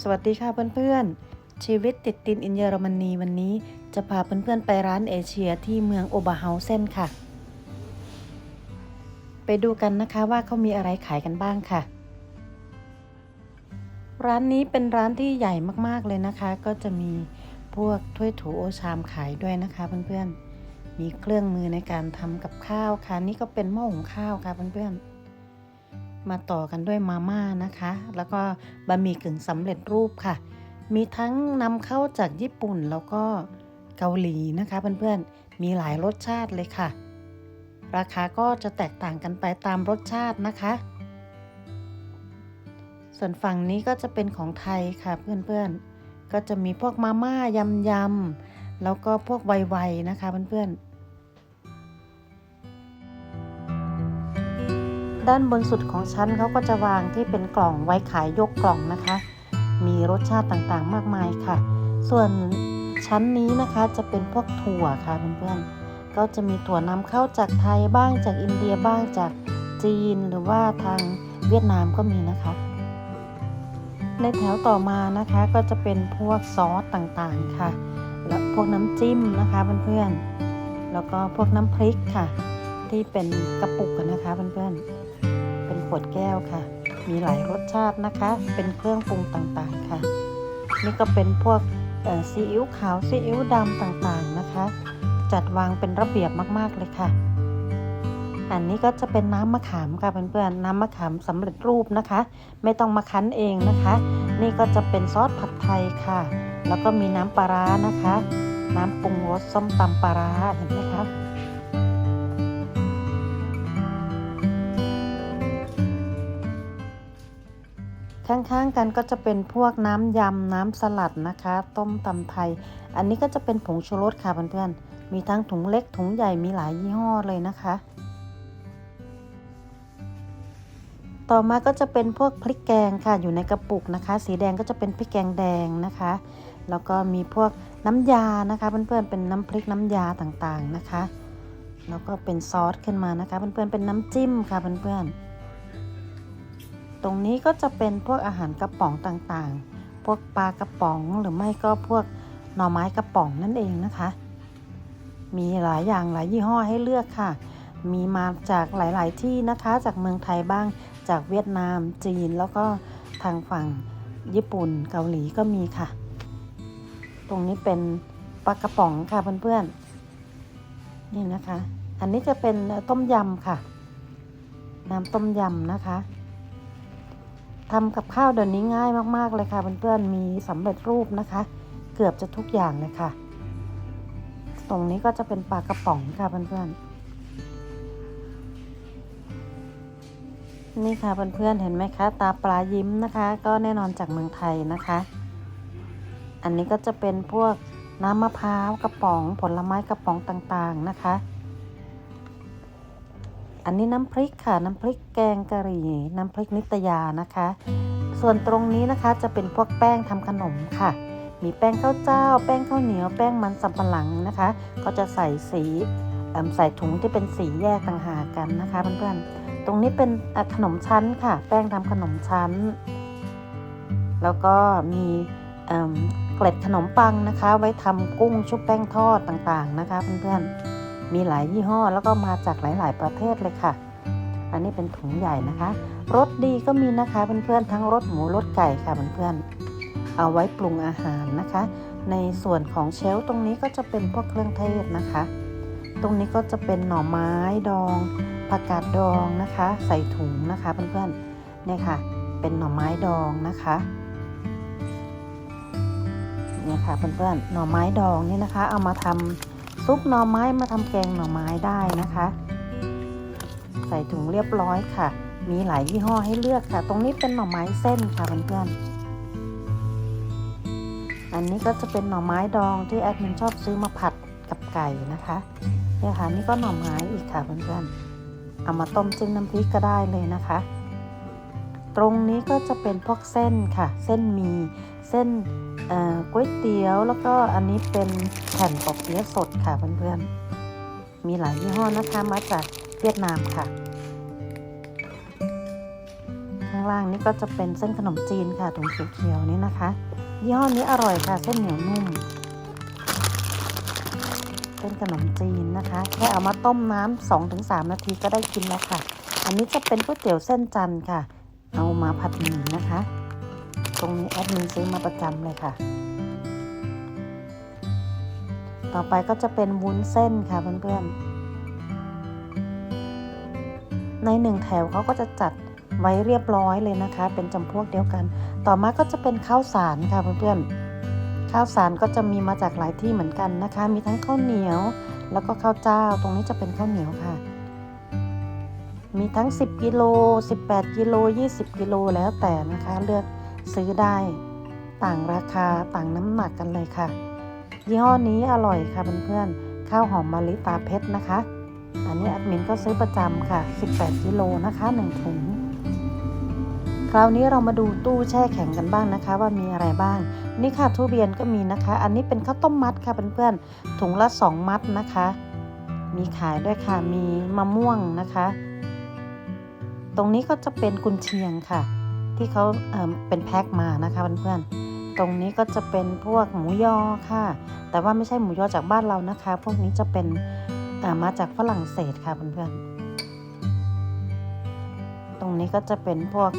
สวัสดีค่ะเพื่อนๆ ชีวิตติดดินอินเยอรมนีวันนี้จะพาเพื่อนๆไปร้านเอเชียที่เมืองโอเบอร์เฮาเซนค่ะ ไปดูกันนะคะว่าเขามีอะไรขายกันบ้างค่ะ ร้านนี้เป็นร้านที่ใหญ่มากๆเลยนะคะ ก็จะมีพวกถ้วยถูโอชามขายด้วยนะคะเพื่อนๆ มีเครื่องมือในการทำกับข้าวค่ะ นี่ก็เป็นหม้อหุงข้าวค่ะเพื่อนๆ มาต่อกันด้วยมาม่านะคะ แล้วก็บะหมี่กึ่งสำเร็จรูปค่ะ มีทั้งนำเข้าจากญี่ปุ่นแล้วก็เกาหลีนะคะเพื่อนๆ มีหลายรสชาติเลยค่ะ ราคาก็จะแตกต่างกันไปตามรสชาตินะคะ ส่วนฝั่งนี้ก็จะเป็นของไทยค่ะเพื่อนๆ ก็จะมีพวกมาม่ายำยำๆแล้วก็พวกไวๆนะคะเพื่อนๆ ด้านบนสุดของชั้นเขาก็จะวางที่เป็นกล่องไว้ขายยกกล่องนะคะ มีรสชาติต่างๆมากมายค่ะ ส่วนชั้นนี้นะคะจะเป็นพวกถั่วค่ะเพื่อนๆก็จะมีถั่วนำเข้าจากไทยบ้างจากอินเดียบ้างจากจีนหรือว่าทางเวียดนามก็มีนะคะ ในแถวต่อมานะคะก็จะเป็นพวกซอสต่างๆค่ะ และพวกน้ำจิ้มนะคะเพื่อนๆแล้วก็พวกน้ำพริกค่ะ ที่เป็นกระปุกนะคะเพื่อนๆ วดแก้วค่ะ มีหลายรสชาตินะคะ เป็นเครื่องปรุงต่างๆค่ะ นี่ก็เป็นพวกซีอิ๊วขาวซีอิ๊วดำต่างๆนะคะ จัดวางเป็นระเบียบมากๆเลยค่ะ อันนี้ก็จะเป็นน้ำมะขามค่ะเพื่อนๆน้ำมะขามสำเร็จรูปนะคะ ไม่ต้องมาคั้นเองนะคะ นี่ก็จะเป็นซอสผัดไทยค่ะ แล้วก็มีน้ำปลาร้านะคะ น้ำปรุงรสส้มตำปลาร้าเห็นไหมคะ ข้างๆกันก็จะเป็นพวกน้ำยำน้ำสลัดนะคะ ต้มตำไทย อันนี้ก็จะเป็นผงชูรสค่ะเพื่อนๆ มีทั้งถุงเล็กถุงใหญ่มีหลายยี่ห้อเลยนะคะ ต่อมาก็จะเป็นพวกพริกแกงค่ะอยู่ในกระปุกนะคะ สีแดงก็จะเป็นพริกแกงแดงนะคะ แล้วก็มีพวกน้ำยานะคะเพื่อนๆเป็นน้ำพริกน้ำยาต่างๆนะคะ แล้วก็เป็นซอสขึ้นมานะคะเพื่อนๆเป็นน้ำจิ้มค่ะเพื่อนๆ ตรงนี้ก็จะเป็นพวกอาหารกระป๋องต่างๆ พวกปลากระป๋องหรือไม่ก็พวกหน่อไม้กระป๋องนั่นเองนะคะ มีหลายอย่างหลายยี่ห้อให้เลือกค่ะ มีมาจากหลาย ๆ ที่นะคะ จากเมืองไทยบ้าง จากเวียดนาม จีน แล้วก็ทางฝั่งญี่ปุ่น เกาหลีก็มีค่ะ ตรงนี้เป็นปลากระป๋องค่ะเพื่อนๆ นี่นะคะ อันนี้จะเป็นต้มยำค่ะ น้ำต้มยำนะคะ ทำกับข้าวเดี๋ยวนี้ง่ายมากๆเลยค่ะเพื่อนๆมีสำเร็จรูปนะคะ เกือบจะทุกอย่างเลยค่ะ ตรงนี้ก็จะเป็นปลากระป๋องค่ะเพื่อนๆนี่ค่ะเพื่อนๆเห็นไหมคะ ตาปลายิ้มนะคะ ก็แน่นอนจากเมืองไทยนะคะ อันนี้ก็จะเป็นพวกน้ำมะพร้าวกระป๋องผลไม้กระป๋องต่างๆนะคะ อันนี้น้ำพริกค่ะน้ำพริกแกงกะหรี่น้ำพริกนิตยานะคะ ส่วนตรงนี้นะคะจะเป็นพวกแป้งทำขนมค่ะ มีแป้งข้าวเจ้า แป้งข้าวเหนียว แป้งมันสำปะหลังนะคะ ก็จะใส่สีใส่ถุงที่เป็นสีแยกต่างหากกันนะคะเพื่อนๆ ตรงนี้เป็นขนมชั้นค่ะ แป้งทำขนมชั้น แล้วก็มีเกล็ดขนมปังนะคะ ไว้ทำกุ้งชุบแป้งทอดต่างๆนะคะเพื่อนๆ มีหลายยี่ห้อแล้วก็มาจากหลาย ๆ ประเทศเลยค่ะ อันนี้เป็นถุงใหญ่นะคะรสดีก็มีนะคะเพื่อนๆทั้งรสหมูรสไก่ค่ะเพื่อนๆเอาไว้ปรุงอาหารนะคะ ในส่วนของเชลตรงนี้ก็จะเป็นพวกเครื่องเทศนะคะ ตรงนี้ก็จะเป็นหน่อไม้ดองผักกาดดองนะคะ ใส่ถุงนะคะเพื่อนๆเนี่ยค่ะ เป็นหน่อไม้ดองนะคะเนี่ยค่ะเพื่อนๆหน่อไม้ดองนี่นะคะ เอามาทำ ซุปหน่อไม้มาทำแกงหน่อไม้ได้นะคะ ใส่ถุงเรียบร้อยค่ะ มีหลายยี่ห้อให้เลือกค่ะ ตรงนี้เป็นหน่อไม้เส้นค่ะเพื่อนๆอันนี้ก็จะเป็นหน่อไม้ดองที่แอดมินชอบซื้อมาผัดกับไก่นะคะเนี่ยค่ะนี่ก็หน่อไม้อีกค่ะเพื่อนๆเอามาต้มจิ้มน้ำพริกก็ได้เลยนะคะ ตรงนี้ก็จะเป็นพวกเส้นค่ะ เส้นมีเส้น ก๋วยเตี๋ยวแล้วก็อันนี้เป็นแผ่นปอเปี๊ยะสดค่ะเพื่อนๆ มีหลายยี่ห้อนะคะมาจากเวียดนามค่ะค่ะางล่างนี่ก็จะเป็นเส้นขนมจีนค่ะถุงเขียวๆนี่นะคะยี่ห้อนี้อร่อยค่ะ เส้นเหนียวนุ่มเส้นขนมจีนนะคะแค่เอามาต้มน้ำสองถึงสามนาทีก็ได้กินแล้วค่ะ อันนี้จะเป็นก๋วยเตี๋ยวเส้นจันทร์ค่ะ เอามาผัดหมี่นะคะ รงนี้แอดมินซื้อมาประจำเลยค่ะ ต่อไปก็จะเป็นวุ้นเส้นค่ะเพื่อนๆ ในหนึ่งแถวเขาก็จะจัดไว้เรียบร้อยเลยนะคะ เป็นจำพวกเดียวกัน ต่อมาก็จะเป็นข้าวสารค่ะเพื่อนๆ ข้าวสารก็จะมีมาจากหลายที่เหมือนกันนะคะ มีทั้งข้าวเหนียว แล้วก็ข้าวเจ้า ตรงนี้จะเป็นข้าวเหนียวค่ะมีทั้ง 10 กิโล 18 กิโล 20 กิโล แล้วแต่นะคะ เลือก ซื้อได้ ต่างราคาต่างน้ำหนักกันเลยค่ะ ยี่ห้อนี้อร่อยค่ะเพื่อนๆข้าวหอมมะลิตาเพชรนะคะ อันนี้แอดมินก็ซื้อประจำค่ะ 18 กิโลนะคะ1ถุงคราวนี้เรามาดูตู้แช่แข็งกันบ้างนะคะ ว่ามีอะไรบ้าง นี่ค่ะทุเรียนก็มีนะคะ อันนี้เป็นข้าวต้มมัดค่ะเพื่อนๆถุงละ 2 มัดนะคะ มีขายด้วยค่ะมีมะม่วงนะคะ ตรงนี้ก็จะเป็นกุนเชียงค่ะ ที่เขาเเป็นแพ็คมานะคะเพื่อนๆ ตรงนี้ก็จะเป็นพวกหมูยอค่ะ แต่ว่าไม่ใช่หมูยอจากบ้านเรานะคะ พวกนี้จะเป็นมาจากฝรั่งเศสค่ะเพื่อนๆ ตรงนี้ก็จะเป็นพวก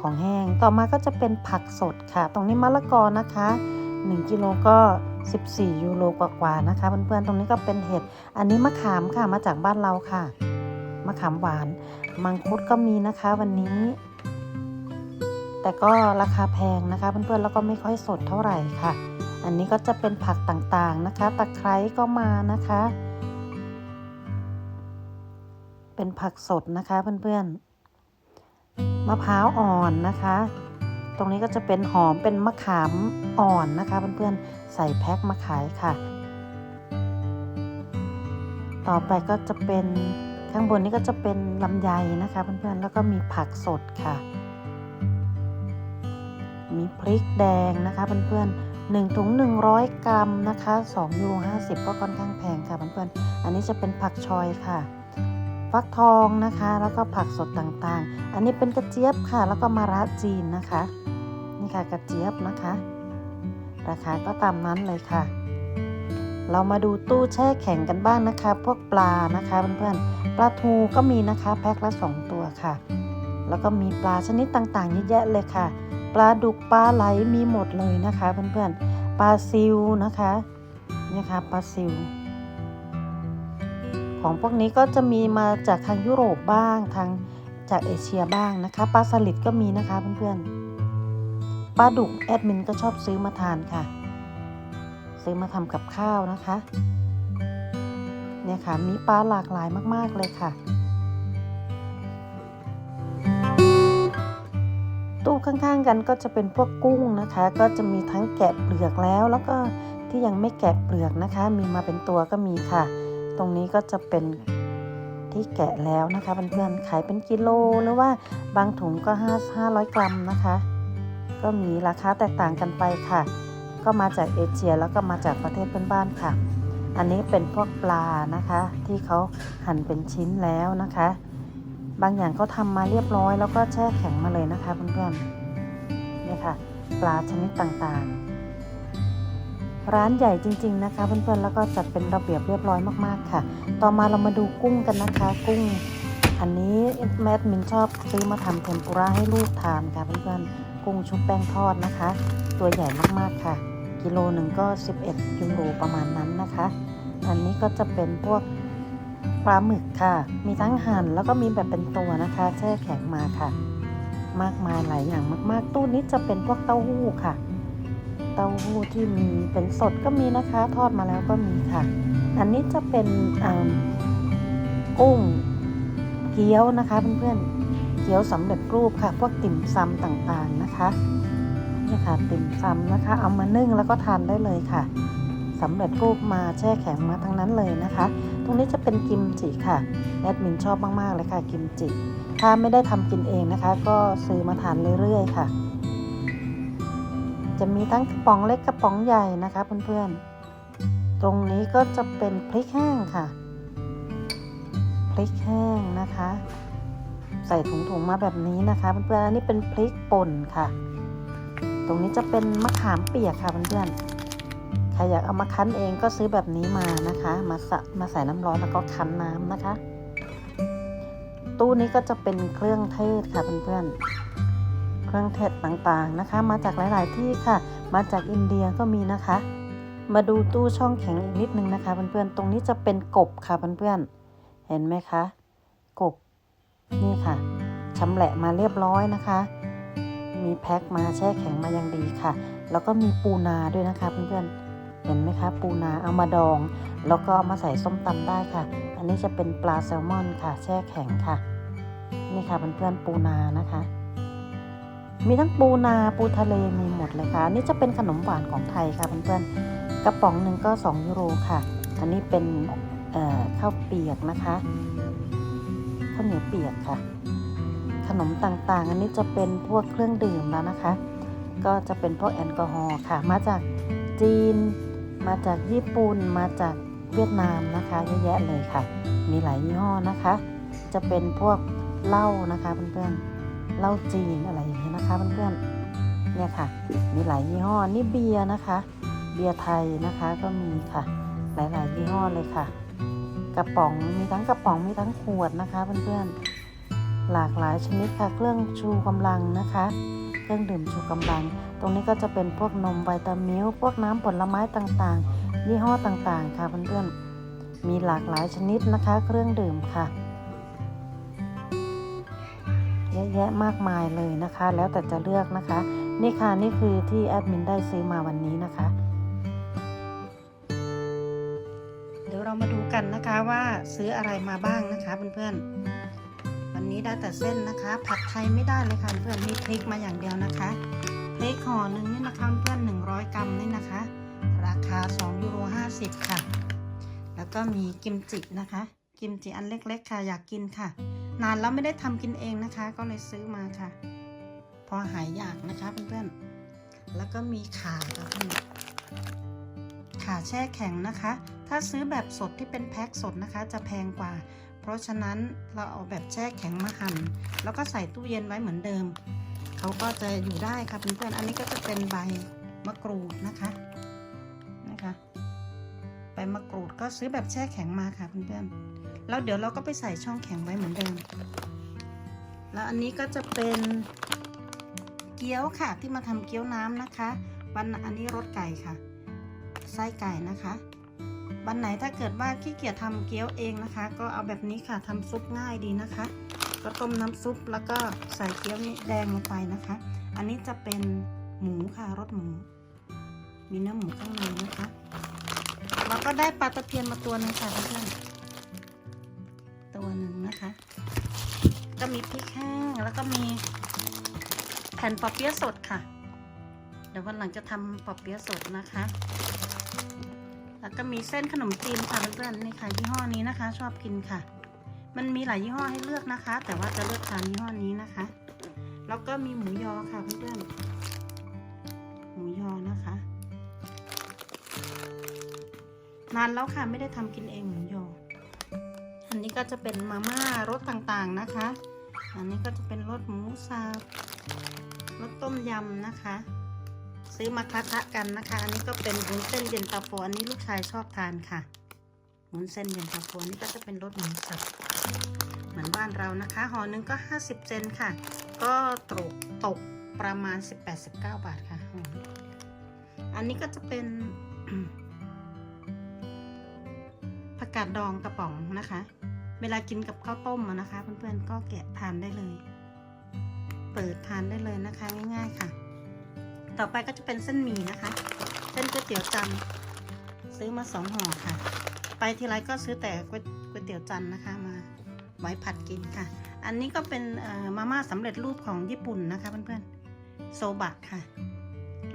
ของแห้ง ต่อมาก็จะเป็นผักสดค่ะ ตรงนี้มะละกอนะคะ 1กิโลก็ 14 ยูโรกว่าๆนะคะเพื่อนๆ ตรงนี้ก็เป็นเห็ด อันนี้มะขามค่ะ มาจากบ้านเราค่ะ มะขามหวาน มังคุดก็มีนะคะวันนี้ แต่ก็ราคาแพงนะคะเพื่อนๆแล้วก็ไม่ค่อยสดเท่าไหร่ค่ะ อันนี้ก็จะเป็นผักต่างๆนะคะตะไคร้ก็มานะคะ เป็นผักสดนะคะเพื่อนๆมะพร้าวอ่อนนะคะ ตรงนี้ก็จะเป็นหอมเป็นมะขามอ่อนนะคะเพื่อนๆใส่แพ็คมาขายค่ะ ต่อไปก็จะเป็นข้างบนนี้ก็จะเป็นลำไยนะคะเพื่อนๆแล้วก็มีผักสดค่ะ พริกแดงนะคะเพื่อนๆ1ถุง 100 กรัมนะคะ2ยูโร50 ก็ค่อนข้างแพงค่ะเพื่อนๆอันนี้จะเป็นผักชอยค่ะ ฟักทองนะคะ แล้วก็ผักสดต่างๆ อันนี้เป็นกระเจี๊ยบค่ะ แล้วก็มะระจีนนะคะ นี่ค่ะกระเจี๊ยบนะคะ ราคาก็ตามนั้นเลยค่ะ เรามาดูตู้แช่แข็งกันบ้างนะคะ พวกปลานะคะเพื่อนๆปลาทูก็มีนะคะแพ็คละ 2 ตัวค่ะ แล้วก็มีปลาชนิดต่างๆเยอะแยะเลยค่ะ ปลาดุกปลาไหลมีหมดเลยนะคะเพื่อนๆ ปลาซิวนะคะนี่ค่ะปลาซิว ของพวกนี้ก็จะมีมาจากทางยุโรปบ้างทางจากเอเชียบ้างนะคะปลาสลิดก็มีนะคะเพื่อนๆปลาดุกแอดมินก็ชอบซื้อมาทานค่ะ ซื้อมาทำกับข้าวนะคะเนี่ยค่ะมีปลาหลากหลายมากๆเลยค่ะ ข้างๆกันก็จะเป็นพวกกุ้งนะคะ ก็จะมีทั้งแกะเปลือกแล้ว แล้วก็ที่ยังไม่แกะเปลือกนะคะ มีมาเป็นตัวก็มีค่ะ ตรงนี้ก็จะเป็นที่แกะแล้วนะคะเพื่อนๆขายเป็นกิโลหรือว่าบางถุงก็5 500 กรัมนะคะ ก็มีราคาแตกต่างกันไปค่ะ ก็มาจากเอเชียแล้วก็มาจากประเทศเพื่อนบ้านค่ะ อันนี้เป็นพวกปลานะคะ ที่เขาหั่นเป็นชิ้นแล้วนะคะ บางอย่างเขาทำมาเรียบร้อย แล้วก็แช่แข็งมาเลยนะคะเพื่อนๆนี่ค่ะ ปลาชนิดต่างๆ ร้านใหญ่จริง ๆ นะคะเพื่อนๆแล้วก็จัดเป็นระเบียบเรียบร้อยมากๆค่ะ ต่อมาเรามาดูกุ้งกันนะคะ กุ้ง อันนี้แมดมินชอบซื้อมาทำเทมปุระให้ลูกทานค่ะเพื่อนๆกุ้งชุบแป้งทอดนะคะ ตัวใหญ่มากๆค่ะ กิโลหนึ่งก็ 11ยูโรประมาณนั้นนะคะ อันนี้ก็จะเป็นพวก ปลาหมึกค่ะ มีทั้งหั่นแล้วก็มีแบบเป็นตัวนะคะ แช่แข็งมาค่ะ มากมายหลายอย่างมากๆ ตู้นี้จะเป็นพวกเต้าหู้ค่ะ เต้าหู้ที่มีเป็นสดก็มีนะคะ ทอดมาแล้วก็มีค่ะ อันนี้จะเป็นกุ้งเกี๊ยวนะคะเพื่อนๆ เกี๊ยวสำเร็จรูปค่ะ พวกติ่มซำต่างๆนะคะนี่ค่ะติ่มซำนะคะ เอามานึ่งแล้วก็ทานได้เลยค่ะสำเร็จรูปมาแช่แข็งมาทั้งนั้นเลยนะคะ ตรงนี้จะเป็นกิมจิค่ะแอดมินชอบมากๆเลยค่ะกิมจิ ถ้าไม่ได้ทำกินเองนะคะ ก็ซื้อมาทานเรื่อยๆค่ะ จะมีทั้งกระป๋องเล็กกระป๋องใหญ่นะคะเพื่อนๆ ตรงนี้ก็จะเป็นพริกแห้งค่ะ พริกแห้งนะคะ ใส่ถุงๆมาแบบนี้นะคะเพื่อนๆอันนี้เป็นพริกป่นค่ะ ตรงนี้จะเป็นมะขามเปียกค่ะเพื่อนๆ รอยากเอามาคั้นเองก็ซื้อแบบนี้มานะคะ มาสะมาใส่น้ำร้อนแล้วก็คั้นน้ำนะคะ ตู้นี้ก็จะเป็นเครื่องเทศค่ะเพื่อนๆ เครื่องเทศต่างๆนะคะ มาจากหลาย ๆ ที่ค่ะ มาจากอินเดียก็มีนะคะ มาดูตู้ช่องแข็งอีกนิดนึงนะคะเพื่อนๆ ตรงนี้จะเป็นกบค่ะเพื่อนๆ เห็นไหมคะ กบนี่ค่ะชำแหละมาเรียบร้อยนะคะ มีแพ็คมาแช่แข็งมาอย่างดีค่ะ แล้วก็มีปูนาด้วยนะคะเพื่อนๆ เห็นไหมคะ ปูนาเอามาดอง แล้วก็มาใส่ส้มตำได้ค่ะ อันนี้จะเป็นปลาแซลมอนค่ะ แช่แข็งค่ะ นี่ค่ะเพื่อนๆปูนานะคะ มีทั้งปูนาปูทะเลมีหมดเลยค่ะนี่จะเป็นขนมหวานของไทยค่ะเพื่อนๆกระป๋องหนึ่งก็ 2 ยูโรค่ะ อันนี้เป็นข้าวเปียกนะคะข้าวเหนียวเปียกค่ะ ขนมต่างๆ อันนี้จะเป็นพวกเครื่องดื่มแล้วนะคะ ก็จะเป็นพวกแอลกอฮอล์ค่ะ มาจากจีน มาจากญี่ปุ่นมาจากเวียดนามนะคะเยอะแยะเลยค่ะ มีหลายยี่ห้อนะคะ จะเป็นพวกเหล้านะคะเพื่อนๆเหล้าจีนอะไรอย่างเงี้ยนะคะเพื่อนๆเนี่ยค่ะ มีหลายยี่ห้อนี่เบียร์นะคะ เบียร์ไทยนะคะก็มีค่ะ หลายๆยี่ห้อเลยค่ะ กระป๋องมีทั้งกระป๋องมีทั้งขวดนะคะเพื่อนๆหลากหลายชนิดค่ะเครื่องชูกำลังนะคะ เครื่องดื่มชูกำลัง ตรงนี้ก็จะเป็นพวกนมวิตามิลพวกน้ำผลไม้ต่างๆ ยี่ห้อต่างๆ ค่ะเพื่อนๆ มีหลากหลายชนิดนะคะ เครื่องดื่มค่ะ เยอะแยะมากมายเลยนะคะ แล้วแต่จะเลือกนะคะ นี่ค่ะนี่คือที่แอดมินได้ซื้อมาวันนี้นะคะเดี๋ยวเรามาดูกันนะคะว่าซื้ออะไรมาบ้างนะคะเพื่อนๆ วันนี้ได้แต่เส้นนะคะ ผัดไทยไม่ได้เลยค่ะเพื่อนมีพริกมาอย่างเดียวนะคะ พริกห่อหนึ่งนี่นะคะเพื่อน100 กรัมนี่นะคะ ราคา2ยูโร50 ค่ะ แล้วก็มีกิมจินะคะ กิมจิอันเล็กๆค่ะ อยากกินค่ะ นานแล้วไม่ได้ทำกินเองนะคะ ก็เลยซื้อมาค่ะ พอหายอยากนะคะเพื่อนๆ แล้วก็มีขาค่ะเพื่อนขาแช่แข็งนะคะ ถ้าซื้อแบบสดที่เป็นแพ็คสดนะคะ จะแพงกว่า เพราะฉะนั้นเราเอาแบบแช่แข็งมาหั่น แล้วก็ใส่ตู้เย็นไว้เหมือนเดิม เขาก็จะอยู่ได้ค่ะเพื่อนๆ อันนี้ก็จะเป็นใบมะกรูดนะคะนะคะใบมะกรูดก็ซื้อแบบแช่แข็งมาค่ะเพื่อนๆ แล้วเดี๋ยวเราก็ไปใส่ช่องแข็งไว้เหมือนเดิม แล้วอันนี้ก็จะเป็นเกี๊ยวค่ะที่มาทำเกี๊ยวน้ำนะคะวันอันนี้รสไก่ค่ะ ไส้ไก่นะคะวันไหนถ้าเกิดว่าขี้เกียจทำเกี๊ยวเองนะคะ ก็เอาแบบนี้ค่ะทำซุปง่ายดีนะคะ ก็ต้มน้ำซุปแล้วก็ใส่เกี๊ยวนี้แดงลงไปนะคะ อันนี้จะเป็นหมูค่ะรสหมู มีเนื้อหมูข้างในนะคะแล้วก็ได้ปลาตะเพียนมาตัวหนึงค่ะเพื่อนๆตัวหนึ่งนะคะ ก็มีพริกแห้งแล้วก็มีแผ่นปอเปี๊ยะสดค่ะ เดี๋ยววันหลังจะทำปอเปี๊ยะสดนะคะ แล้วก็มีเส้นขนมจีนค่ะเพื่อนๆนี่ค่ะยี่ห้อนี้นะคะ ชอบกินค่ะ มันมีหลายยี่ห้อให้เลือกนะคะ แต่ว่าจะเลือกทานยี่ห้อนี้นะคะ แล้วก็มีหมูยอค่ะเพื่อนๆหมูยอนะคะ นานแล้วค่ะไม่ได้ทำกินเองหมูยอ อันนี้ก็จะเป็นมาม่ารสต่างๆนะคะ อันนี้ก็จะเป็นรสหมูสับรสต้มยำนะคะ ซื้อมาคละกันนะคะ อันนี้ก็เป็นวุ้นเส้นเย็นตาโฟอันนี้ลูกชายชอบทานค่ะวุ้นเส้นเย็นตาโฟนนี้ก็จะเป็นรสหมูสับ เหมือนบ้านเรานะคะห่อหนึ่งก็ 50 เซนค่ะ ก็ตกตกประมาณ 18-19 บาทค่ะห่ออันนี้ก็จะเป็นผักกาดดองกระป๋องนะคะ เวลากินกับข้าวต้มนะคะ เพื่อนๆก็แกะทานได้เลย เปิดทานได้เลยนะคะ ง่าย ๆค่ะ ต่อไปก็จะเป็นเส้นหมี่นะคะ เส้นก๋วยเตี๋ยวจันซื้อมาสองห่อค่ะ ไปทีไรก็ซื้อแต่ก๋วยก๋วยเตี๋ยวจันนะคะมา ไว้ผัดกินค่ะ อันนี้ก็เป็นมาม่าสำเร็จรูปของญี่ปุ่นนะคะเพื่อนๆโซบะค่ะ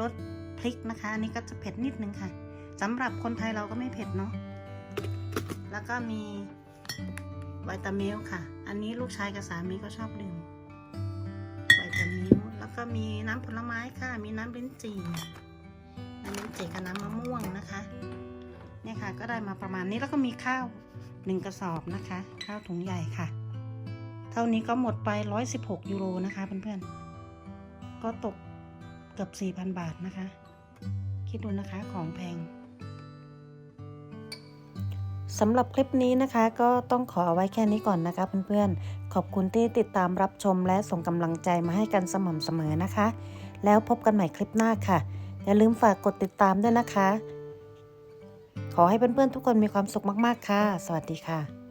รสพริกนะคะ อันนี้ก็จะเผ็ดนิดนึงค่ะสำหรับคนไทยเราก็ไม่เผ็ดเนาะแล้วก็มีวิตามิลค่ะ อันนี้ลูกชายกับสามีก็ชอบดื่มวิตามิลแล้วก็มีน้ำผลไม้ค่ะ มีน้ำลิ้นจี่น้ำลิ้นจี่กับน้ำมะม่วงนะคะ เนี่ยค่ะก็ได้มาประมาณนี้แล้วก็มีข้าว หนึ่งกระสอบนะคะ ข้าวถุงใหญ่ค่ะ เท่านี้ก็หมดไป 116 ยูโรนะคะเพื่อนๆ ก็ตกเกือบ 4,000 บาทนะคะ คิดดูนะคะของแพงสำหรับคลิปนี้นะคะก็ต้องขอเอาไว้แค่นี้ก่อนนะคะเพื่อนๆ ขอบคุณที่ติดตามรับชมและส่งกำลังใจมาให้กันสม่ำเสมอนะคะ แล้วพบกันใหม่คลิปหน้าค่ะ อย่าลืมฝากกดติดตามด้วยนะคะ ขอให้เพื่อนๆทุกคนมีความสุขมากๆค่ะ สวัสดีค่ะ